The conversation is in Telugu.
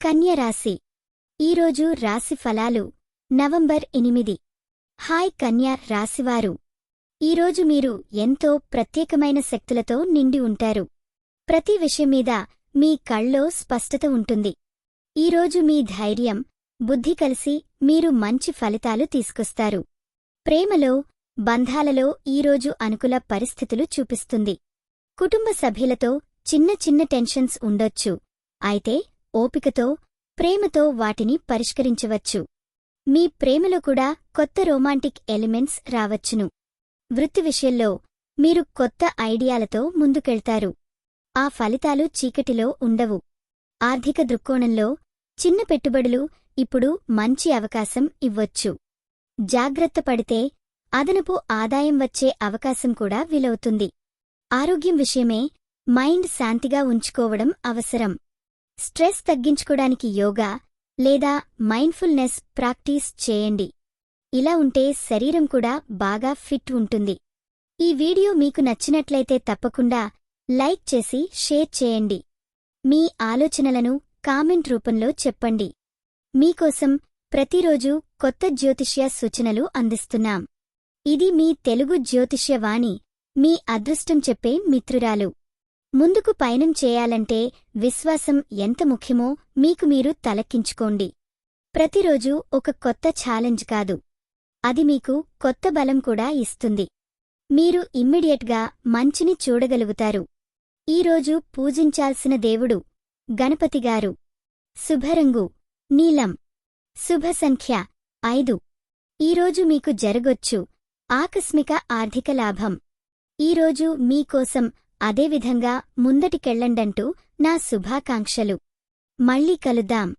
కన్య రాశి ఈరోజు రాశి ఫలాలు నవంబర్ ఎనిమిది. హాయ్ కన్య రాశివారు. ఈరోజు మీరు ఎంతో ప్రత్యేకమైన శక్తులతో నిండి ఉంటారు. ప్రతి విషయం మీద మీ కళ్ళో స్పష్టత ఉంటుంది. ఈరోజు మీ ధైర్యం బుద్ధి కలిసి మీరు మంచి ఫలితాలు తీసుకొస్తారు. ప్రేమలో బంధాలలో ఈరోజు అనుకూల పరిస్థితులు చూపిస్తుంది. కుటుంబ సభ్యులతో చిన్న చిన్న టెన్షన్స్ ఉండొచ్చు. అయితే ఓపికతో ప్రేమతో వాటిని పరిష్కరించవచ్చు. మీ ప్రేమలో కూడా కొత్త రొమాంటిక్ ఎలిమెంట్స్ రావచ్చును. వృత్తి విషయంలో మీరు కొత్త ఐడియాలతో ముందుకెళ్తారు. ఆ ఫలితాలు చీకటిలో ఉండవు. ఆర్థిక దృక్కోణంలో చిన్న పెట్టుబడులు ఇప్పుడు మంచి అవకాశం ఇవ్వొచ్చు. జాగ్రత్త పడితే అదనపు ఆదాయం వచ్చే అవకాశం కూడా వీలవుతుంది. ఆరోగ్యం విషయమే మైండ్ శాంతిగా ఉంచుకోవడం అవసరం. స్ట్రెస్ తగ్గించుకోడానికి యోగా లేదా మైండ్ఫుల్నెస్ ప్రాక్టీస్ చేయండి. ఇలా ఉంటే శరీరం కూడా బాగా ఫిట్ ఉంటుంది. ఈ వీడియో మీకు నచ్చినట్లయితే తప్పకుండా లైక్ చేసి షేర్ చేయండి. మీ ఆలోచనలను కామెంట్ రూపంలో చెప్పండి. మీకోసం ప్రతిరోజు కొత్త జ్యోతిష్య సూచనలు అందిస్తున్నాం. ఇది మీ తెలుగు జ్యోతిష్యవాణి మీ అదృష్టం చెప్పే మిత్రురాలు. ముందుకు పయనం చేయాలంటే విశ్వాసం ఎంత ముఖ్యమో మీకు మీరు తలక్కించుకోండి. ప్రతిరోజూ ఒక కొత్త ఛాలెంజ్ కాదు. అది మీకు కొత్త బలం కూడా ఇస్తుంది. మీరు ఇమ్మీడియట్గా మంచిని చూడగలుగుతారు. ఈరోజు పూజించాల్సిన దేవుడు గణపతిగారు శుభరంగు నీలం. శుభ సంఖ్య ఐదు. ఈరోజు మీకు జరగొచ్చు ఆకస్మిక ఆర్థిక లాభం. ఈరోజు మీకోసం అదేవిధంగా ముందటికెళ్ళండంటూ నా శుభాకాంక్షలు. మళ్ళీ కలుద్దాం.